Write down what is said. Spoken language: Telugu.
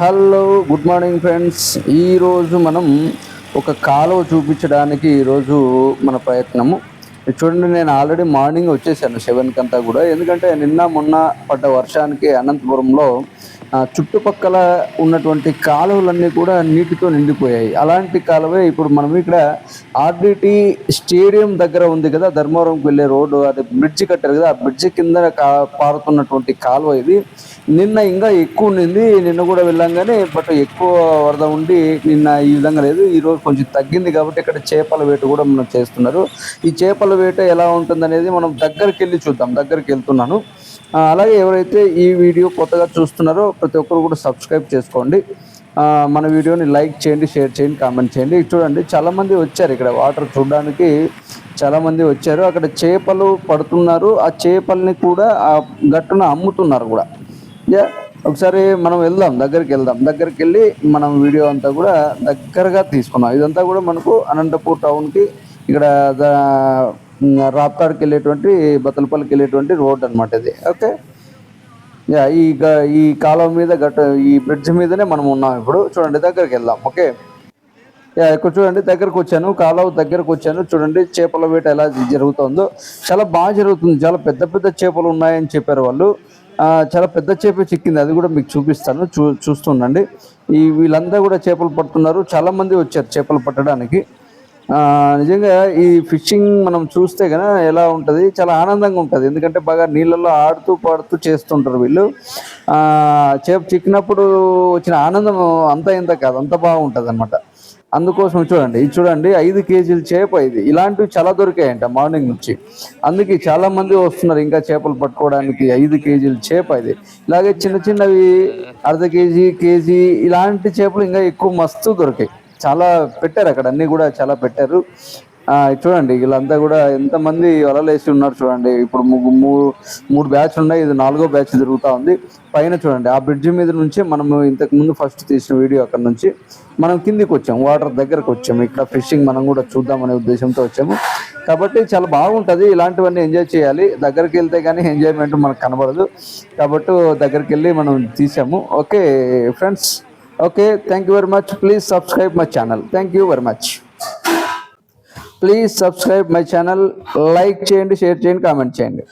హలో గుడ్ మార్నింగ్ ఫ్రెండ్స్ ఈరోజు మనం ఒక కాలువ చూపించడానికి ఈరోజు మన ప్రయత్నము. చూడండి నేను ఆల్రెడీ మార్నింగ్ వచ్చేసాను సెవెన్కి అంతా కూడా. ఎందుకంటే నిన్న మొన్న పడ్డ వర్షానికి అనంతపురంలో చుట్టుపక్కల ఉన్నటువంటి కాలువలన్నీ కూడా నీటితో నిండిపోయాయి. అలాంటి కాలువే ఇప్పుడు మనం ఇక్కడ ఆర్డిటి స్టేడియం దగ్గర ఉంది కదా ధర్మవరంకి వెళ్ళే రోడ్డు అది బ్రిడ్జి కట్టారు కదా ఆ బ్రిడ్జి కింద కా- పారుతున్నటువంటి కాలువ ఇది. నిన్న ఇంకా ఎక్కువ ఉండింది నిన్న కూడా వెళ్ళంగానే బట్ ఎక్కువ వరద ఉండి నిన్న ఈ విధంగా లేదు. ఈ రోజు కొంచెం తగ్గింది కాబట్టి ఇక్కడ చేపల వేట కూడా మనం చేస్తున్నారు. ఈ చేపల వేట ఎలా ఉంటుంది అనేది మనం దగ్గరికి వెళ్ళి చూద్దాం దగ్గరికి వెళ్తున్నాను. అలాగే ఎవరైతే ఈ వీడియో కొత్తగా చూస్తున్నారో ప్రతి ఒక్కరు కూడా సబ్స్క్రైబ్ చేసుకోండి. మన వీడియోని లైక్ చేయండి షేర్ చేయండి కామెంట్ చేయండి. చూడండి చాలామంది వచ్చారు ఇక్కడ వాటర్ చూడడానికి. చాలామంది వచ్చారు. అక్కడ చేపలు పడుతున్నారు. ఆ చేపల్ని కూడా ఆ గట్టున అమ్ముతున్నారు కూడా. యా ఒకసారి మనం వెళ్దాం దగ్గరికి వెళ్దాం. దగ్గరికి వెళ్ళి మనం వీడియో అంతా కూడా దగ్గరగా తీసుకున్నాం ఇదంతా కూడా మనకు అనంతపూర్ టౌన్కి ఇక్కడ రాప్తాడ్కి వెళ్ళేటువంటి బతులపల్లికి వెళ్ళేటువంటి రోడ్ అన్నమాట ఇది. ఓకే? యా ఈ గ- ఈ కాలువ మీద గట్ట ఈ బ్రిడ్జ్ మీదనే మనం ఉన్నాం ఇప్పుడు. చూడండి దగ్గరికి వెళ్దాం. ఓకే? యా ఇక్కడ చూడండి దగ్గరకు వచ్చాను. కాలువ దగ్గరకు వచ్చాను. చూడండి చేపల వేట ఎలా జరుగుతుందో. చాలా బాగా జరుగుతుంది. చాలా పెద్ద పెద్ద చేపలు ఉన్నాయని చెప్పారు వాళ్ళు. చాలా పెద్ద చేప చిక్కింది. అది కూడా మీకు చూపిస్తాను. చూ చూస్తుండండి ఈ వీళ్ళందరూ కూడా చేపలు పడుతున్నారు. చాలామంది వచ్చారు చేపలు పట్టడానికి. నిజంగా ఈ ఫిషింగ్ మనం చూస్తే కనుక ఎలా ఉంటుంది? చాలా ఆనందంగా ఉంటుంది. ఎందుకంటే బాగా నీళ్ళల్లో ఆడుతూ పాడుతూ చేస్తుంటారు వీళ్ళు. చేప చిక్కినప్పుడు వచ్చిన ఆనందం అంత ఇంత కాదు. అంత బాగుంటుంది అనమాట అందుకోసం చూడండి. ఇది చూడండి. ఐదు కేజీల చేప ఇది. ఇలాంటివి చాలా దొరికాయంట మార్నింగ్ నుంచి. అందుకే చాలా మంది వస్తున్నారు ఇంకా చేపలు పట్టుకోవడానికి. ఐదు కేజీల చేప ఇది. ఇలాగే చిన్న చిన్నవి అర్ధ కేజీ కేజీ ఇలాంటి చేపలు ఇంకా ఎక్కువ మస్తు దొరికాయి. చాలా పెట్టారు అక్కడ అన్ని కూడా చాలా పెట్టారు. చూడండి వీళ్ళంతా కూడా ఎంతమంది వలలేసి ఉన్నారు చూడండి. ఇప్పుడు ముగ్గు- మూడు బ్యాచ్ ఉన్నాయి ఇది నాలుగో బ్యాచ్ జరుగుతూ ఉంది. పైన చూడండి ఆ బ్రిడ్జ్ మీద నుంచి మనము ఇంతకు ముందు ఫస్ట్ తీసిన వీడియో అక్కడ నుంచి మనం కిందికి వచ్చాం వాటర్ దగ్గరకు వచ్చాము ఇక్కడ ఫిషింగ్ మనం కూడా చూద్దామనే ఉద్దేశంతో వచ్చాము. కాబట్టి చాలా బాగుంటుంది ఇలాంటివన్నీ ఎంజాయ్ చేయాలి. దగ్గరికి వెళ్తే కానీ ఎంజాయ్మెంట్ మనకు కనబడదు. కాబట్టి దగ్గరికి వెళ్ళి మనం తీసాము. Okay friends. Okay thank you very much please subscribe my channel thank you very much please subscribe my channel like చేయండి షేర్ చేయండి కామెంట్ చేయండి.